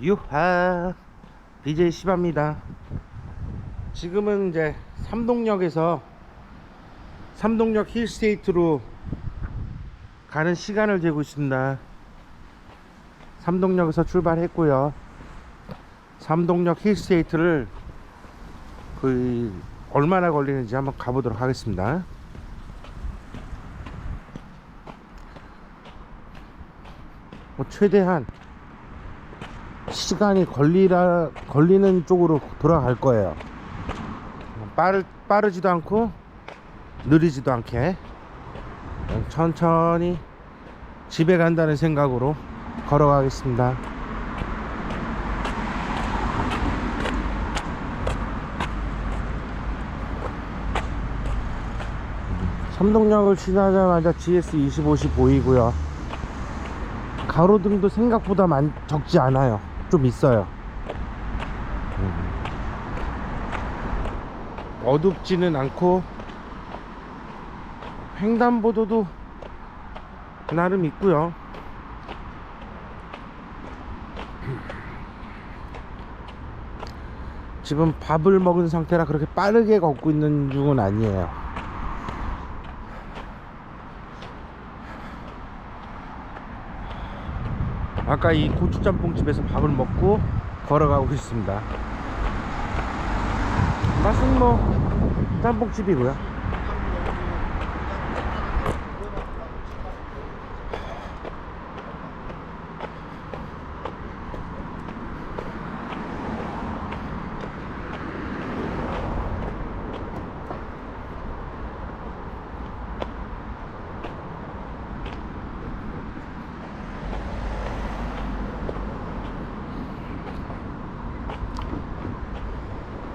유하. DJ 시바입니다. 지금은 이제 삼동역에서 삼동역 힐스테이트로 가는 시간을 재고 있습니다. 삼동역에서 출발했고요. 삼동역 힐스테이트를 그 얼마나 걸리는지 한번 가보도록 하겠습니다. 뭐 최대한 시간이 걸리라 걸리는 쪽으로 돌아갈 거예요. 빠르 빠르지도 않고 느리지도 않게 천천히 집에 간다는 생각으로 걸어가겠습니다. 삼동역을 지나자마자 GS25시 보이고요. 가로등도 생각보다 많, 적지 않아요. 좀 있어요. 음. 어둡지는 않고 횡단보도도 나름 있고요. 지금 밥을 먹은 상태라 그렇게 빠르게 걷고 있는 중은 아니에요. 아까 이 고추짬뽕집에서 밥을 먹고 걸어가고 있습니다. 맛은 뭐 짬뽕집이고요.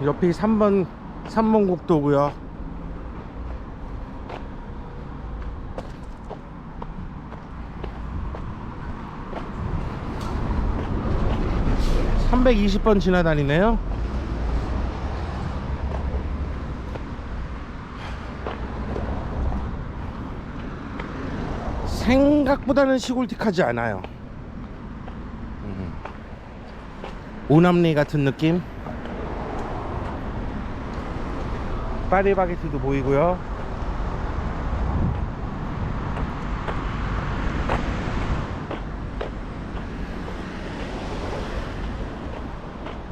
옆이 3번 3번 국도고요. (320번) 지나다니네요 생각보다는 시골틱하지 않아요 음. 오남리 같은 느낌 파리바게트도 보이고요.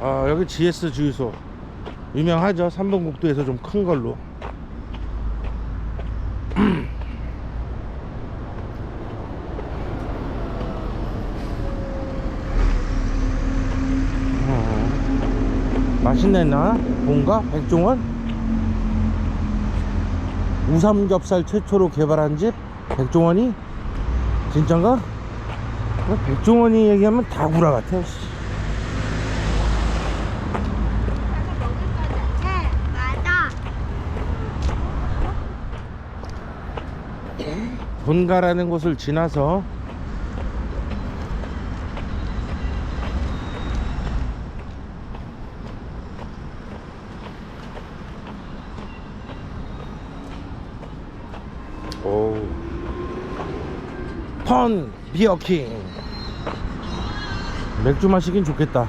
아, 여기 GS 주유소 유명하죠. 3번 국도에서 좀 큰 걸로. 어, 맛있네나 본가 백종원 우삼겹살 최초로 개발한 집 백종원이 진짠가? 뭐 백종원이 얘기하면 다 구라 같아 씨. 네. 본가라는 곳을 지나서 오. 펀 비어킹. 맥주 마시긴 좋겠다.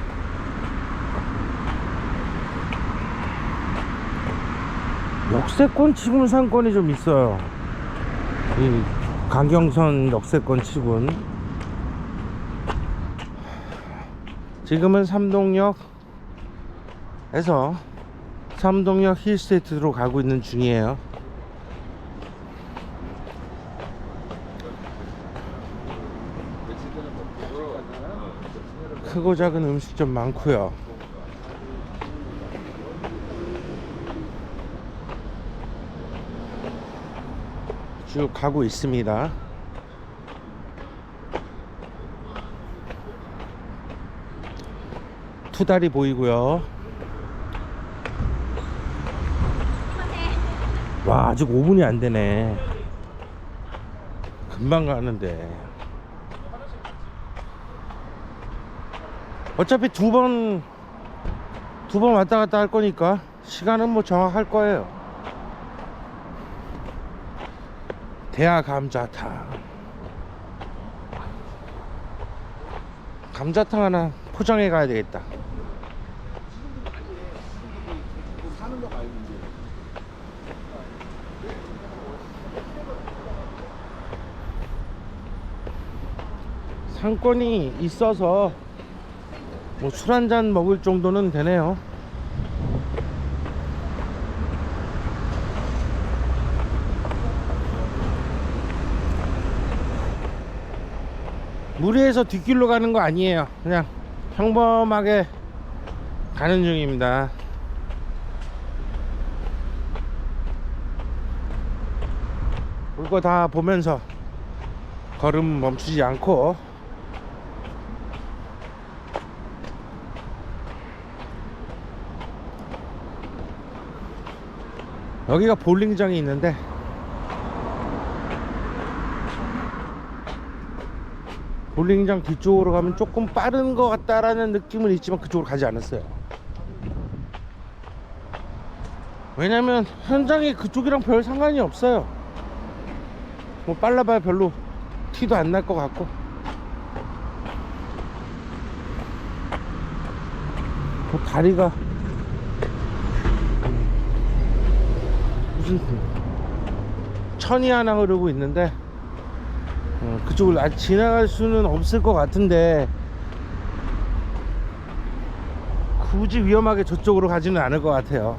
역세권 치고는 상권이 좀 있어요. 이 강경선 역세권 치군 지금은 삼동역에서 삼동역 힐스테이트로 가고 있는 중이에요 크고 작은 음식점 많고요 쭉 가고 있습니다. 투다리 보이고요. 와 아직 5분이 안 되네. 금방 가는데. 어차피 두 번 두 번 왔다 갔다 할 거니까 시간은 뭐 정확할 거예요. 대하 감자탕 감자탕 하나 포장해 가야 되겠다 상권이 있어서 뭐 술 한 잔 먹을 정도는 되네요. 무리해서 뒷길로 가는 거 아니에요. 그냥 평범하게 가는 중입니다. 볼 거 다 보면서 걸음 멈추지 않고 여기가 볼링장이 있는데 볼링장 뒤쪽으로 가면 조금 빠른 것 같다라는 느낌은 있지만 그쪽으로 가지 않았어요. 왜냐면 현장이 그쪽이랑 별 상관이 없어요. 뭐 빨라봐야 별로 티도 안 날 것 같고. 그 다리가 무슨 천이 하나 흐르고 있는데 어, 그쪽을 아- 지나갈 수는 없을 것 같은데 굳이 위험하게 저쪽으로 가지는 않을 것 같아요.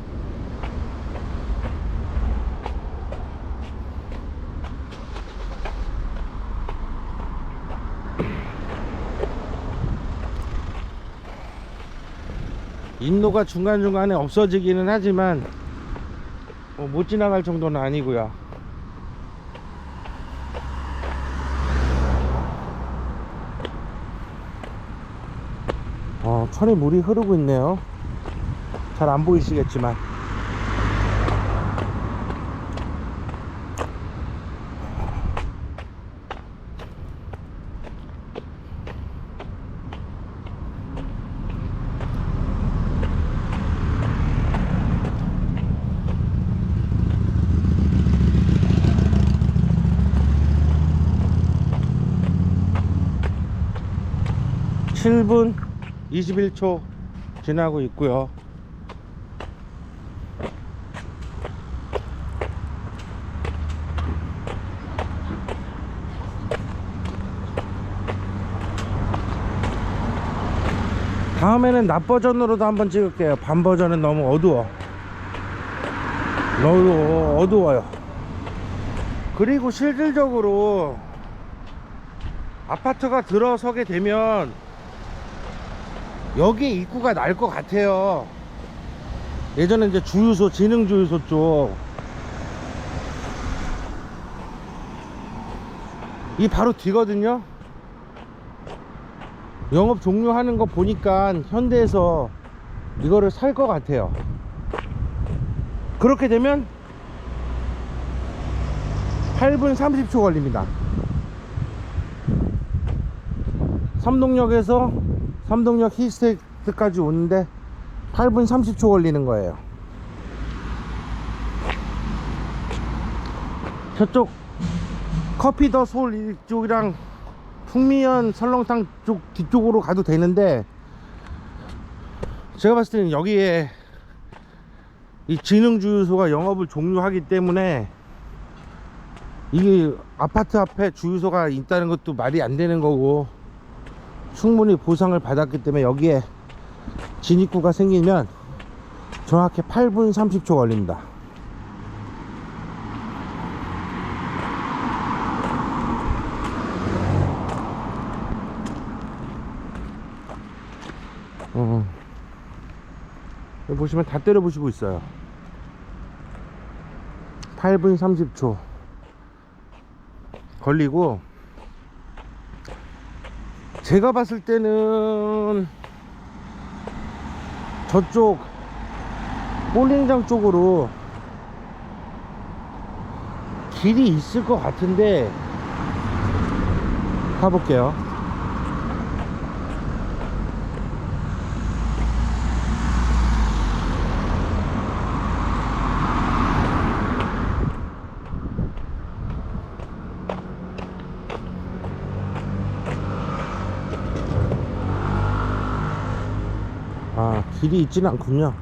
인도가 중간중간에 없어지기는 하지만 뭐 못 지나갈 정도는 아니고요. 어, 천에 물이 흐르고 있네요. 잘 안 보이시겠지만 칠분 21초 지나고 있고요. 다음에는 낮 버전으로도 한번 찍을게요. 밤 버전은 너무 어두워. 너무 어두워요. 그리고 실질적으로 아파트가 들어서게 되면 여기 입구가 날 것 같아요. 예전에 이제 주유소 진흥주유소 쪽. 이 바로 뒤거든요. 영업 종료하는 거 보니까 현대에서 이거를 살 것 같아요. 그렇게 되면 8분 30초 걸립니다. 삼동역에서 삼동역 히스테이트까지 오는데 8분 30초 걸리는 거예요. 저쪽 커피 더 서울 이쪽이랑 풍미연 설렁탕 쪽 뒤쪽으로 가도 되는데 제가 봤을 때는 여기에 이 진흥주유소가 영업을 종료하기 때문에 이게 아파트 앞에 주유소가 있다는 것도 말이 안 되는 거고 충분히 보상을 받았기 때문에 여기에 진입구가 생기면 정확히 8분 30초 걸립니다 어. 보시면 다 때려 부시고 있어요 8분 30초 걸리고 제가 봤을 때는 저쪽 볼링장 쪽으로 길이 있을 것 같은데 가볼게요 길이 있지는 않군요.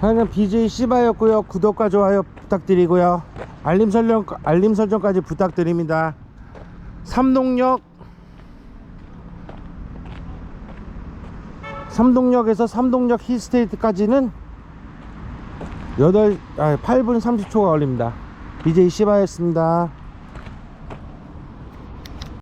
하여간 BJ 씨바였고요. 구독과 좋아요 부탁드리고요. 알림 설정 알림 설정까지 부탁드립니다. 삼동역. 삼동역에서 삼동역 힐스테이트까지는 8, 아, 8분 30초가 걸립니다. BJ 씨바였습니다